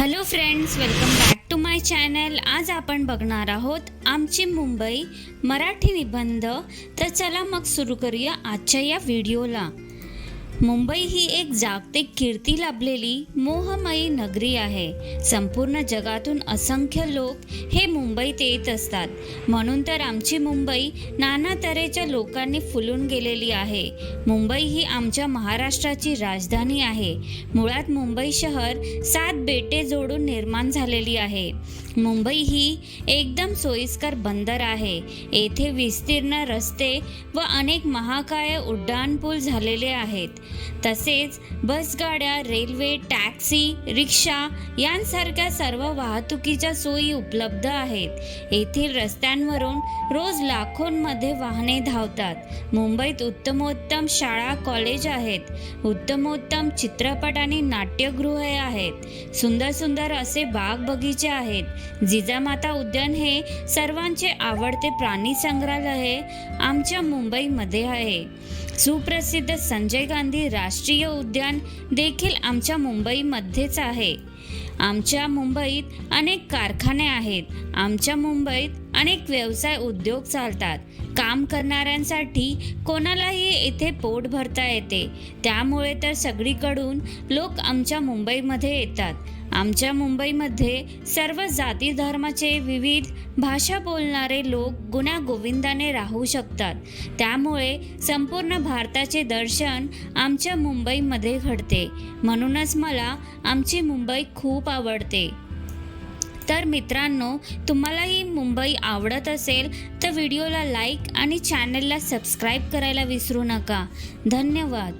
Hello friends welcome back to my channel आज आपण बघणार आहोत आमची मुंबई मराठी निबंध. तर चला मग सुरू करूया आजच्या या व्हिडिओला मुंबई ही एक जागतिक कीर्ती लाभलेली मोहमयी नगरी आहे. संपूर्ण जगातून असंख्य लोक हे मुंबईत येत असतात. म्हणून तर आमची मुंबई नाना तऱ्हेच्या लोकांनी फुलून गेलेली आहे. मुंबई ही आमच्या महाराष्ट्राची राजधानी आहे. मुळात मुंबई शहर सात बेटे जोडून निर्माण झालेली आहे. मुंबई ही एकदम सोयीस्कर बंदर आहे. येथे विस्तीर्ण रस्ते व अनेक महाकाय उड्डाणपूल झालेले आहेत. तसेच बसगाड्या रेल्वे टॅक्सी रिक्षा यांसारख्या सर्व वाहतुकीच्या सोयी उपलब्ध आहेत. येथील रस्त्यांवरून रोज लाखोंमध्ये वाहने धावतात. मुंबईत उत्तमोत्तम शाळा कॉलेज आहेत. उत्तमोत्तम चित्रपट आणि नाट्यगृहे आहेत. सुंदर सुंदर असे बाग बगीचे आहेत. जिजामाता उद्यान हे सर्वांचे आवडते प्राणी संग्रहालय आमच्या मुंबईमध्ये आहे. सुप्रसिद्ध संजय गांधी राष्ट्रीय उद्यान देखील आमच्या मुंबईमध्येच आहे. आमच्या मुंबईत अनेक कारखाने आहेत. आमच्या मुंबईत अनेक व्यवसाय उद्योग चालतात. काम करणाऱ्यांसाठी कोणालाही येथे पोट भरता येते. त्यामुळे तर सगळीकडून लोक आमच्या मुंबईमध्ये येतात. आमच्या मुंबईमध्ये सर्व जाती धर्माचे विविध भाषा बोलणारे लोक गुण्यागोविंदाने राहू शकतात. त्यामुळे संपूर्ण भारताचे दर्शन आमच्या मुंबईमध्ये घडते. म्हणूनच मला आमची मुंबई खूप आवडते. तर मित्रांनो तुम्हालाही मुंबई आवडत असेल तर व्हिडिओला लाईक आणि चॅनलला सबस्क्राईब करायला विसरू नका. धन्यवाद.